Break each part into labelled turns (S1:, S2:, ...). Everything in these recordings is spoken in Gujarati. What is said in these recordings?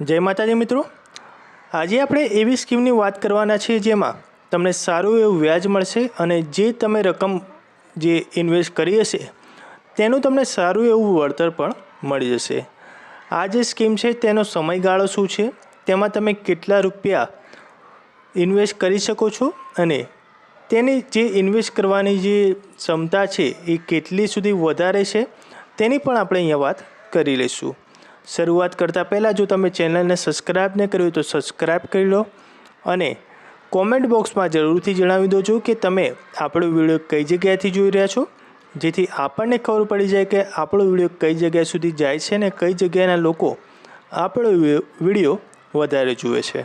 S1: જય માતાજી મિત્રો. આજે આપણે એવી સ્કીમની વાત કરવાના છીએ જેમાં તમને સારું એવું વ્યાજ મળશે અને જે તમે રકમ જે ઇન્વેસ્ટ કરી હશે, તેનું તમને સારું એવું વળતર પણ મળી જશે. આ જે સ્કીમ છે, તેનો સમયગાળો શું છે, તેમાં તમે કેટલા રૂપિયા ઇન્વેસ્ટ કરી શકો છો અને તેની જે ઇન્વેસ્ટ કરવાની જે ક્ષમતા છે, એ કેટલી સુધી વધારે છે, તેની પણ આપણે અહીંયા વાત કરી લઈશું. શરૂઆત કરતાં પહેલાં જો તમે ચેનલને સબસ્ક્રાઈબ ન કરી હોય તો સબસ્ક્રાઈબ કરી લો અને કોમેન્ટ બોક્સમાં જરૂરથી જણાવી દેજો કે તમે આપણો વીડિયો કઈ જગ્યાએથી જોઈ રહ્યા છો. જેથી આપણને ખબર પડી જાય કે આપણો વીડિયો કઈ જગ્યા સુધી જાય છે ને કઈ જગ્યાના લોકો આપણો વીડિયો વધારે જુએ છે.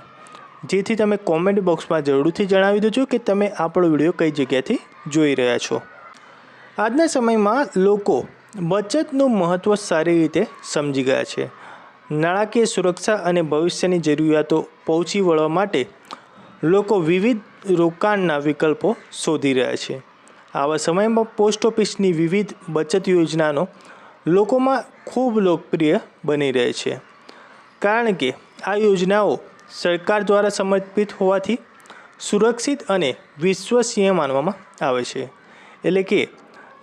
S1: જેથી તમે કોમેન્ટ બોક્સમાં જરૂરથી જણાવી દેજો કે તમે આપણો વીડિયો કઈ જગ્યાથી જોઈ રહ્યા છો. આજના સમયમાં લોકો બચતનું મહત્ત્વ સારી રીતે સમજી ગયા છે. નાણાકીય સુરક્ષા અને ભવિષ્યની જરૂરિયાતો પહોંચી વળવા માટે લોકો વિવિધ રોકાણના વિકલ્પો શોધી રહ્યા છે. આવા સમયમાં પોસ્ટ ઓફિસની વિવિધ બચત યોજનાનો લોકોમાં ખૂબ લોકપ્રિય બની રહે છે. કારણ કે આ યોજનાઓ સરકાર દ્વારા સમર્પિત હોવાથી સુરક્ષિત અને વિશ્વસનીય માનવામાં આવે છે. એટલે કે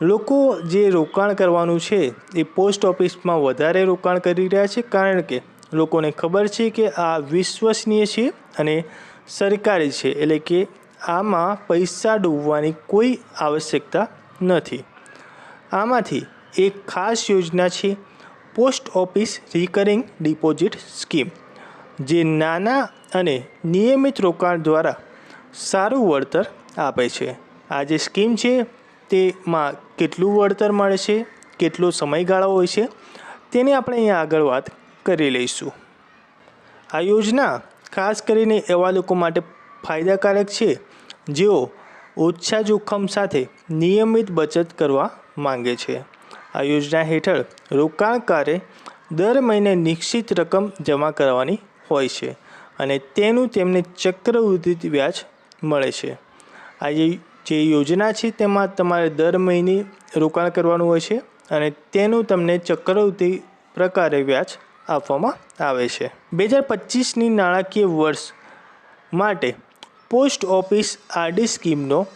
S1: લોકો જે રોકાણ કરવાનું છે, એ પોસ્ટ ઓફિસમાં વધારે રોકાણ કરી રહ્યા છે કારણ કે લોકોને ખબર છે કે આ વિશ્વસનીય છે અને સરકારી છે એટલે કે આમાં પૈસા ડૂબવાની કોઈ આવશ્યકતા નથી. આમાંથી એક ખાસ યોજના છે, post office recurring deposit scheme, જે નાના અને નિયમિત રોકાણ દ્વારા સારું વળતર આપે છે. આ જે સ્કીમ છે તેમાં કેટલું વળતર મળે છે, કેટલો સમયગાળો હોય છે, તેની આપણે અહીંયા આગળ વાત કરી લઈશું. આ યોજના ખાસ કરીને એવા લોકો માટે ફાયદાકારક છે, જેઓ ઓછા જોખમ સાથે નિયમિત બચત કરવા માંગે છે. આ યોજના હેઠળ રોકાણકારે દર મહિને નિશ્ચિત રકમ જમા કરવાની હોય છે અને તેનું તેમને ચક્રવૃદ્ધિ વ્યાજ મળે છે. આ યોજના છે તેમાં તમારે દર મહિને રોકાણ કરવાનું હોય છે અને તેનું તમને ચક્રવૃત્તિ પ્રકારે વ્યાજ આપવામાં આવે છે. બે હજાર પચીસની નાણાકીય વર્ષ માટે પોસ્ટ ઓફિસ આરડી સ્કીમનો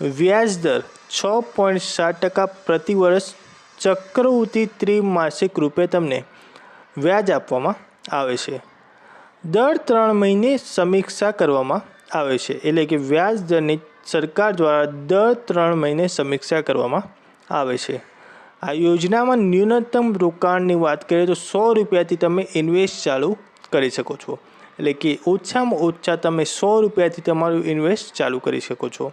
S1: વ્યાજ દર છ પોઈન્ટ સાત ટકા પ્રતિ વર્ષ ચક્રવૃત્તિ ત્રિમાસિક રૂપે તમને વ્યાજ આપવામાં આવે છે. દર ત્રણ મહિને સમીક્ષા કરવામાં આવે છે. એટલે કે વ્યાજ દરની સરકાર દ્વારા દર ત્રણ મહિને સમીક્ષા કરવામાં આવે છે. આ યોજનામાં ન્યૂનતમ રોકાણની વાત કરીએ તો સો રૂપિયાથી તમે ઇન્વેસ્ટ ચાલુ કરી શકો છો. એટલે કે ઓછામાં ઓછા તમે સો રૂપિયાથી તમારું ઇન્વેસ્ટ ચાલુ કરી શકો છો.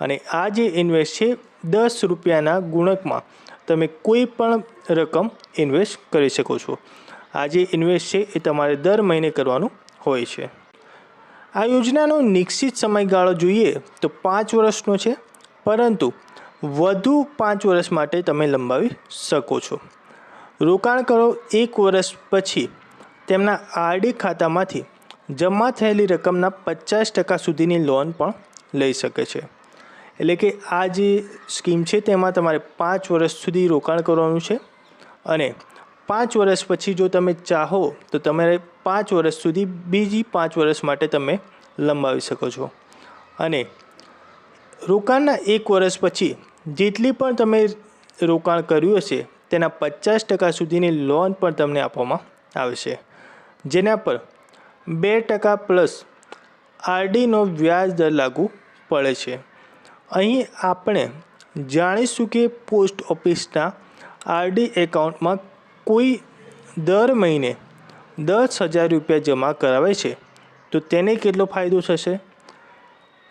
S1: અને આ જે ઇન્વેસ્ટ છે, દસ રૂપિયાના ગુણકમાં તમે કોઈ પણ રકમ ઇન્વેસ્ટ કરી શકો છો. આ જે ઇન્વેસ્ટ છે, એ તમારે દર મહિને કરવાનું હોય છે. આ યોજનાનો નિશ્ચિત સમયગાળો જોઈએ તો પાંચ વર્ષનો છે, પરંતુ વધુ પાંચ વર્ષ માટે તમે લંબાવી શકો છો. રોકાણ કરો એક વર્ષ પછી. તેમના આરડી ખાતામાંથી જમા થયેલી રકમના પચાસ ટકા સુધીની લોન પણ લઈ શકે છે. એટલે કે આ જે સ્કીમ છે તેમાં તમારે પાંચ વર્ષ સુધી રોકાણ કરવાનું છે અને પાંચ વર્ષ પછી જો તમે ચાહો, તો તમારે પાંચ વર્ષ સુધી બીજી પાંચ વર્ષ માટે તમે લંબાવી શકો છો. અને રોકાણના એક વર્ષ પછી જેટલી પણ તમે રોકાણ કર્યું હશે, તેના પચાસ ટકા સુધીની લોન પણ તમને આપવામાં આવશે. જેના પર બે ટકા પ્લસ આરડીનો વ્યાજ દર લાગુ પડે છે. અહીં આપણે જાણીશું કે પોસ્ટ ઓફિસના આરડી એકાઉન્ટમાં કોઈ દર મહિને દસ હજાર રૂપિયા જમા કરાવે છે, તો તેને કેટલો ફાયદો થશે?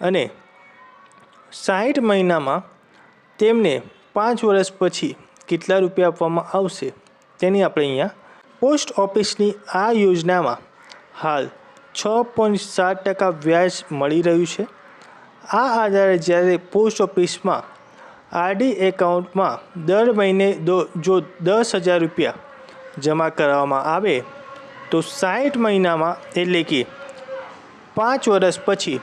S1: અને સાઠ મહિનામાં તેમને પાંચ વર્ષ પછી કેટલા રૂપિયા આપવામાં આવશે, તેની આપણે અહીંયા પોસ્ટ ઓફિસની આ યોજનામાં હાલ છ પોઈન્ટ સાત ટકા વ્યાજ મળી રહ્યું છે. આ આધારે જ્યારે પોસ્ટ ઓફિસમાં આરડી એકાઉન્ટમાં દર મહિને જો દસ હજાર રૂપિયા જમા કરાવવામાં આવે, તો સાઠ મહિનામાં એટલે કે પાંચ વર્ષ પછી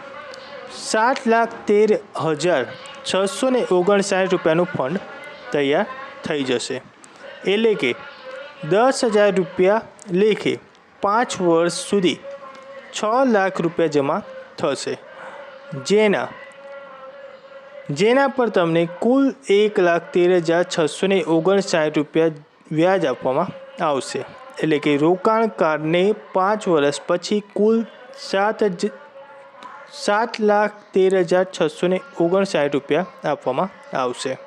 S1: સાત લાખ તેર હજાર છસો ને ઓગણસાઠ રૂપિયાનું ફંડ તૈયાર થઈ જશે. એટલે કે દસ હજાર રૂપિયા લેખે પાંચ વર્ષ સુધી છ લાખ રૂપિયા જમા થશે. જેના જેના પર તમને કુલ એક લાખ તેર હજાર છસો ઓગણસાઠ રૂપિયા વ્યાજ આપવામાં આવશે. એટલે કે રોકાણકારને પાંચ વર્ષ પછી કુલ સાત સાત લાખ તેર હજાર છસો ને ઓગણસાઠ રૂપિયા આપવામાં આવશે.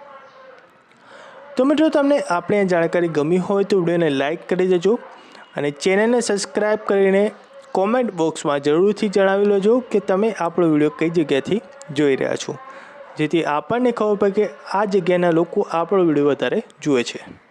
S1: તો મિત્રો, તમને આપણે આ જાણકારી ગમી હોય તો વિડીયોને લાઇક કરી દેજો અને ચેનલને સબસ્ક્રાઈબ કરીને કોમેન્ટ બોક્સમાં જરૂરથી જણાવી લેજો કે તમે આપણો વીડિયો કઈ જગ્યાથી જોઈ રહ્યા છો. જેથી આપણને ખબર પડે કે આ જગ્યાના લોકો આપણો વીડિયો વધારે જુએ છે.